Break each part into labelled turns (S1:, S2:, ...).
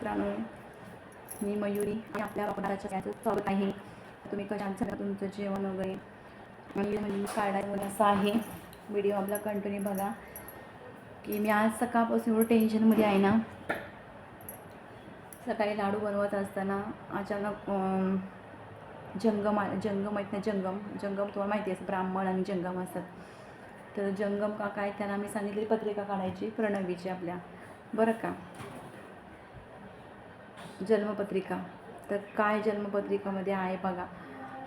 S1: मित्रांनो मी मयुरी आणि आपल्या वापराच्या याचं स्वागत आहे. तुम्ही कशा झालं तुमचं जेवण वगैरे? आणि म्हणजे काढायला असं आहे. व्हिडिओ आपला कंटिन्यू बघा. की मी आज सकाळपासून एवढं टेन्शनमध्ये आहे ना. सकाळी लाडू बनवत असताना अचानक जंगम जंगम आहेत ना जंगम. जंगम तुम्हाला माहिती असतं ब्राह्मण आणि जंगम असतात. तर जंगम का काय त्यांना मी सांगितली पत्रिका काढायची प्रणवीची आपल्या. बरं का? जन्मपत्रिका. तर काय जन्मपत्रिकामध्ये आहे बघा.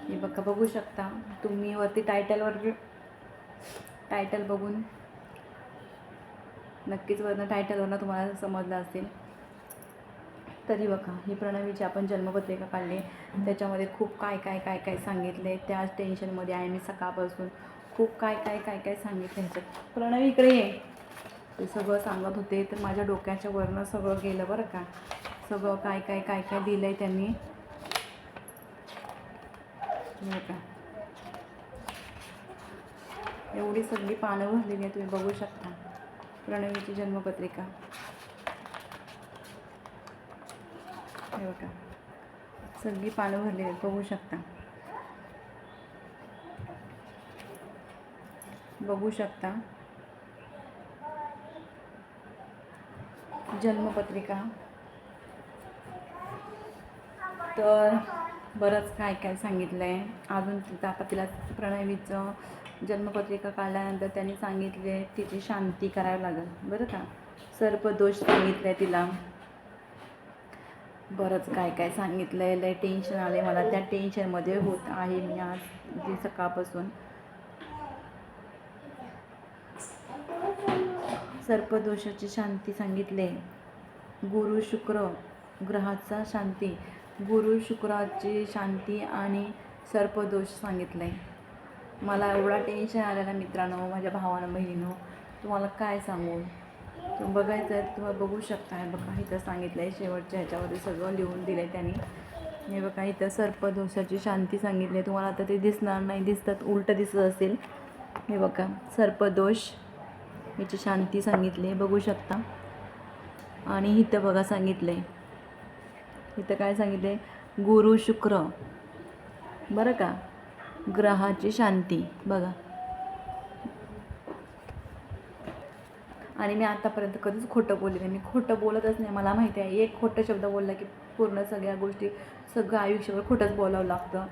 S1: हे बघा बघू शकता. तुम्ही वरती टायटलवर टायटल बघून. नक्कीच वरनं टायटलवरनं तुम्हाला समजलं असेल. तरी बघा ही प्रणवीची आपण जन्मपत्रिका काढली. त्याच्यामध्ये खूप काय काय काय काय सांगितले. त्या टेन्शनमध्ये आहे मी सकाळपासून. खूप काय काय काय काय सांगितलं ह्याच्यात. प्रणवी इकडे ये. ते सगळं सांगत होते तर माझ्या डोक्याच्या वरनं सगळं गेलं बरं का. सगळं काय काय काय काय दिलं आहे त्यांनी का एवढी सगळी पानं भरलेली आहे तुम्ही बघू शकता. प्रणवीची जन्मपत्रिका. हे बघा. सगळी पानं भरलेली आहेत बघू शकता. बघू शकता. जन्मपत्रिका. तर बरंच काय काय सांगितलं आहे अजून तिथं आता तिला प्रणवीचं जन्मपत्रिका काढल्यानंतर त्यांनी सांगितले तिची शांती करावी लागेल. बरं का? सर्पदोष सांगितलं आहे तिला. बरंच काय काय सांगितलं आहे लय टेन्शन आले मला. त्या टेन्शनमध्ये होत आहे मी आज ती सकाळपासून. सर्पदोषाची शांती सांगितले. गुरु शुक्र ग्रहाचा शांती. गुरु शुक्राची शांती आणि सर्पदोष सांगितला. आहे मला एवढा टेन्शन आलेला मित्रांनो माझ्या भावानं बहिणीनं. तुम्हाला काय सांगू? तुम्ही बघायचं आहे तुम्हाला बघू शकता. हे बघा इथं सांगितलं आहे शेवटच्या ह्याच्यावरती सगळं लिहून दिलं आहे त्यांनी. हे बघा इथं सर्पदोषाची शांती सांगितली आहे. तुम्हाला आता ते दिसणार नाही दिसतात उलटं दिसत असेल हे बघा सर्पदोष याची शांती सांगितली आहे बघू शकता. आणि इथं बघा सांगितलं आहे इथं काय सांगितले? गुरु शुक्र. बरं का? ग्रहाची शांती. बघा. आणि मी आतापर्यंत कधीच खोटं बोलले नाही. मी खोटं बोलतच नाही. मला माहिती आहे. एक खोटं शब्द बोलला की पूर्ण सगळ्या गोष्टी सगळं आयुष्यभर खोटंच बोलावं लागतं.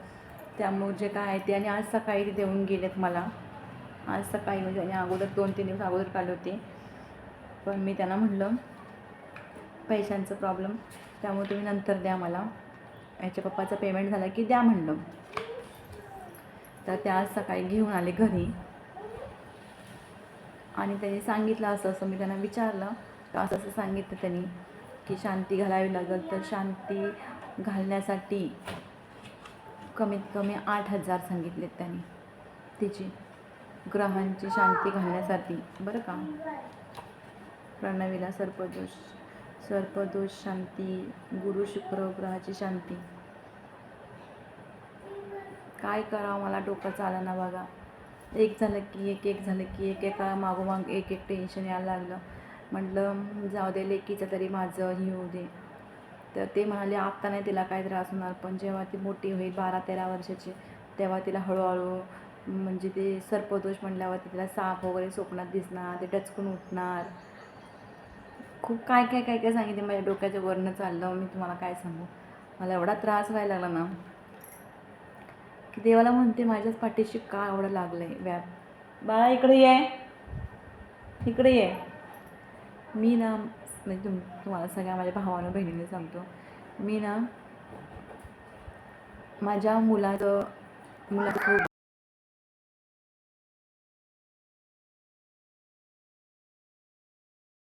S1: त्यामुळे जे काय आहे ते. आणि आज सकाळी ते देऊन गेलेत मला. आज सकाळी म्हणजे आणि अगोदर दोन तीन दिवस अगोदर काढले होते. पण मी त्यांना म्हटलं पैशांचं प्रॉब्लेम त्यामुळे तुम्ही नंतर द्या मला. याच्या पप्पाचं पेमेंट झालं की द्या म्हणलं. तर त्या आज सकाळी घेऊन आले घरी. आणि त्यांनी सांगितलं असं असं मी त्यांना विचारलं. तर असं असं सांगितलं त्यांनी की शांती घालावी लागेल तर शांती घालण्यासाठी कमीत कमी आठ हजार सांगितलेत त्यांनी. तिची ग्रहांची शांती घालण्यासाठी. बरं का? प्रणवीला सर्पदोष सर्पदोष शांती गुरु शुक्र ग्रहाची शांती. काय करावं मला डोकं चालं ना बघा. एक झालं की एक एक झालं की एक एका मागोमाग एक एक टेन्शन यायला लागलं. म्हटलं जाऊ दे लेकीचं तरी माझं हे होऊ दे. तर ते म्हणाले आत्ता नाही तिला काय त्रास होणार पण जेव्हा ती मोठी होईल बारा तेरा वर्षाची तेव्हा तिला हळूहळू म्हणजे ते सर्पदोष म्हणल्यावरती तिला साप वगैरे स्वप्नात दिसणार ते डचकून उठणार. खूप काय काय काय काय सांगितलं माझ्या डोक्याच्या वरनं चाललं. मी तुम्हाला काय सांगू? मला एवढा त्रास व्हायला लागला ना की देवाला म्हणते माझ्याच पाठीशी का एवढं लागलं आहे व्याप. बाळा इकडे ये. इकडे ये. मी ना म्हणजे तुम तुम्हाला सगळ्या माझ्या भावानं बहिणीने सांगतो. मी ना माझ्या मुलाचं मुलाचं खूप